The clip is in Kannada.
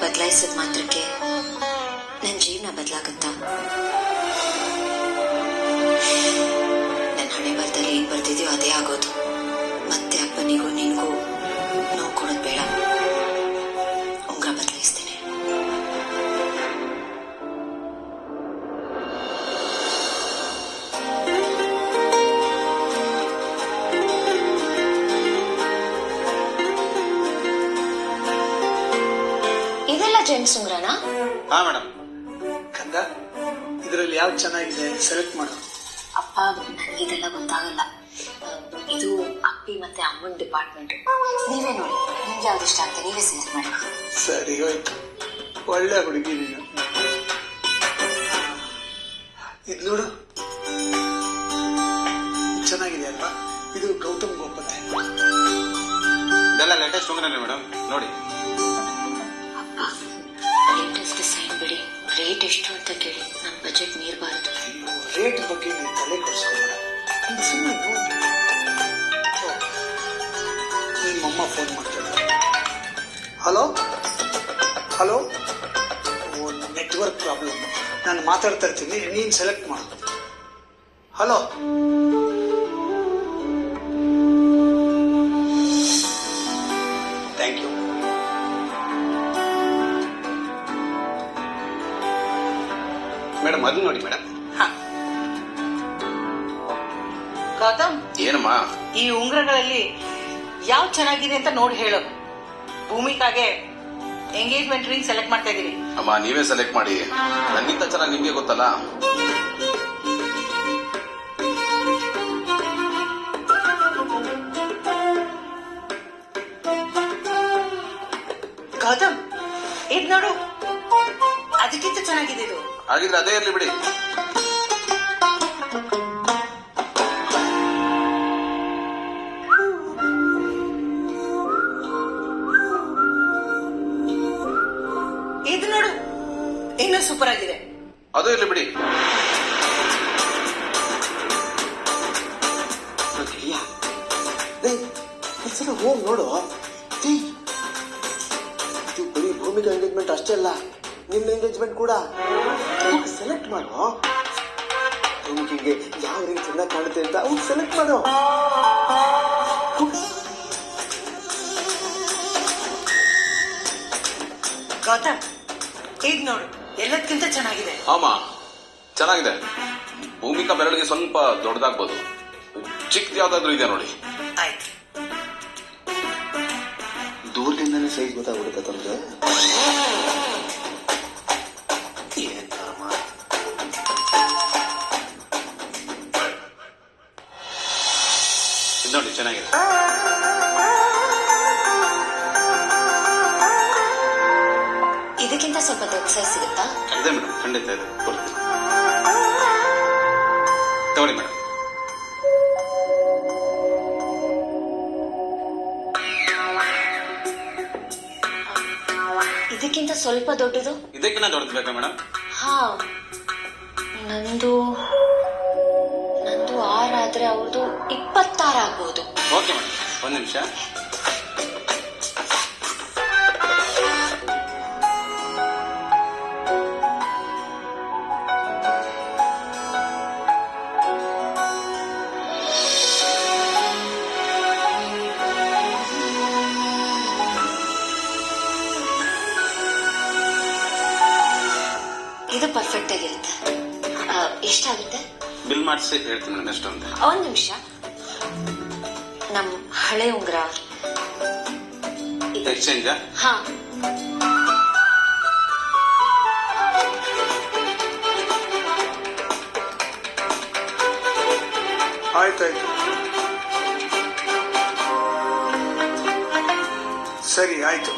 ಬದಲಾಯಿಸಿದ ಮಾತ್ರಕ್ಕೆ ನನ್ನ ಜೀವನ ಬದಲಾಗುತ್ತಾ? ಇದೆಲ್ಲ ಜೆಂಟ್ಸ್ ಹಾ ಮೇಡಮ್. ಕಂದ ಇದರಲ್ಲಿ ಯಾವ್ದು ಚೆನ್ನಾಗಿದೆ ಸೆಲೆಕ್ಟ್ ಮಾಡು. ಅಪ್ಪ ಇದೆಲ್ಲ ಗೊತ್ತಾಗಲ್ಲ. ಇದು ಅಪ್ಪಿ ಮತ್ತೆ ಅಮ್ಮನ ಡಿಪಾರ್ಟ್ಮೆಂಟ್ ನೀವೇ ನೋಡಿ ನಿಮ್ಗೆ ಯಾವ್ದು ಇಷ್ಟ ಅಂತ ನೀವೇ ಸೆಲೆಕ್ಟ್ ಮಾಡಿ. ಸರಿ ಹೋಯ್ತು. ಒಳ್ಳೆ ಹುಡುಗಿ ನೀನು. ಇದು ನೋಡು. ಚೆನ್ನಾಗಿದೆ ಅಲ್ವಾ? ಇದು ಗೌತಮ್ ಗೋಪತೆ ಇದೆಲ್ಲ ಲೇಟೆಸ್ಟ್ ಉಂಗ್ರನೇ ಮೇಡಮ್. ನೋಡಿ. ರೇಟ್ ಎಷ್ಟು ಅಂತ ಕೇಳಿ. ನನ್ನ ಬಜೆಟ್ ಮೀರಬಾರ್ದು ರೇಟ್ ಬಗ್ಗೆ ನೀನು ತಲೆ ಕೆಡಿಸ್ಕೊಬೇಡ. ನೀನು ಸುಮ್ಮನೆ ನೋಡಿ ನಿಮ್ಮಮ್ಮ ಫೋನ್ ಮಾಡ್ತಾರೆ ಹಲೋ ಹಲೋ ನೆಟ್ವರ್ಕ್ ಪ್ರಾಬ್ಲಮ್ ನಾನು ಮಾತಾಡ್ತಾ ಇರ್ತೀನಿ. ನೀನು ಸೆಲೆಕ್ಟ್ ಮಾಡು. ಹಲೋ ಮೇಡಮ್ ಅದು ನೋಡಿ ಮೇಡಮ್. ಗೌತಮ್ ಏನಮ್ಮ? ಈ ಉಂಗ್ರಗಳಲ್ಲಿ ಯಾವ್ ಚೆನ್ನಾಗಿದೆ ಅಂತ ನೋಡಿ ಹೇಳು. ಭೂಮಿಕಾಗೆ ಎಂಗೇಜ್ಮೆಂಟ್ ರಿಂಗ್ ಸೆಲೆಕ್ಟ್ ಮಾಡ್ತಾ ಇದೀನಿ ಅಮ್ಮ ನೀವೇ ಸೆಲೆಕ್ಟ್ ಮಾಡಿ. ನನ್ನಿಂತ ಚೆನ್ನಾಗಿ ನಿಮ್ಗೆ ಗೊತ್ತಲ್ಲ? ಗೌತಮ್ ಇದ್ ನೋಡು. ಅದಕ್ಕಿಂತ ಚೆನ್ನಾಗಿದೆ ಇದು. ಹಾಗಿದ್ರೆ ಅದೇ ಇರ್ಲಿ ಬಿಡಿ. ಇದು ನೋಡು ಇನ್ನೂ ಸೂಪರ್ ಆಗಿದೆ. ಅದು ಇರ್ಲಿ ಬಿಡಿ. ಒಂದ್ಸಲ ಹೋಗಿ ನೋಡು. ಇದು ಬರೀ ಭೂಮಿಗೆ ಎಂಗೇಜ್ಮೆಂಟ್ ಅಷ್ಟೇ ಅಲ್ಲ. ನಿನ್ನ ಎಂಗೇಜ್ಮೆಂಟ್ ಕೂಡ? ಸೆಲೆಕ್ಟ್ ಮಾಡೋ ಹುಡುಗಿಗೆ ಯಾವ ರೀತಿ ಚೆನ್ನಾಗಿ ಕಾಣುತ್ತೆ ಅಂತ ಅವ್ನು ಸೆಲೆಕ್ಟ್ ಮಾಡೋ ಗೌತಮ್ ಈಗ ನೋಡು ಎಲ್ಲದಕ್ಕಿಂತ ಚೆನ್ನಾಗಿದೆ? ಆಮಾ ಚೆನ್ನಾಗಿದೆ. ಭೂಮಿಕಾ ಬೆರಳಿಗೆ ಸ್ವಲ್ಪ ದೊಡ್ಡದಾಗ್ಬೋದು. ಚಿಕ್ಕದು ಯಾವ್ದಾದ್ರು ಇದೆ ನೋಡಿ. ಆಯ್ತು. ದೂರದಿಂದನೇ ಸೈಜ್ ಗೊತ್ತಾಗ್ಬಿಡುತ್ತೆ ತಮಗೆ. ನೋಡಿ ಚೆನ್ನಾಗಿದೆ. ಇದಕ್ಕಿಂತ ಸ್ವಲ್ಪ ದೊಡ್ಡ ಸೈಜ್ ಸಿಗುತ್ತಾ? ಇದೆ ಮೇಡಮ್ ಖಂಡಿತ ಇದೆ. ಕೊಡ್ತೀನಿ. ತಗೊಳ್ಳಿ ಮೇಡಮ್. ಇದಕ್ಕಿಂತ ಸ್ವಲ್ಪ ದೊಡ್ಡದು? ಇದಕ್ಕಿಂತ ದೊಡ್ಡದು ಬೇಕಾ ಮೇಡಮ್? ಹಾ. ನಂದು ನಂದು ಆರಾದ್ರೆ ಅವ್ರದ್ದು ಇಪ್ಪತ್ತಾರು ಆಗ್ಬಹುದು ಓಕೆ ಮೇಡಮ್. ಒಂದು ನಿಮಿಷ. ಇದು ಪರ್ಫೆಕ್ಟ್ ಆಗಿರುತ್ತೆ ಎಷ್ಟಾಗುತ್ತೆ? ಬಿಲ್ ಮಾಡಿಸಿ ಹೇಳ್ತೀನಿ ಮೇಡಮ್ ಎಷ್ಟೊಂದು ಒಂದ್ ನಿಮಿಷ. ನಮ್ ಹಳೆ ಉಂಗ್ರ. ಎಕ್ಸ್ಚೇಂಜ್ ಹಾ. ಆಯ್ತಾಯ್ತು. ಸರಿ ಆಯ್ತು.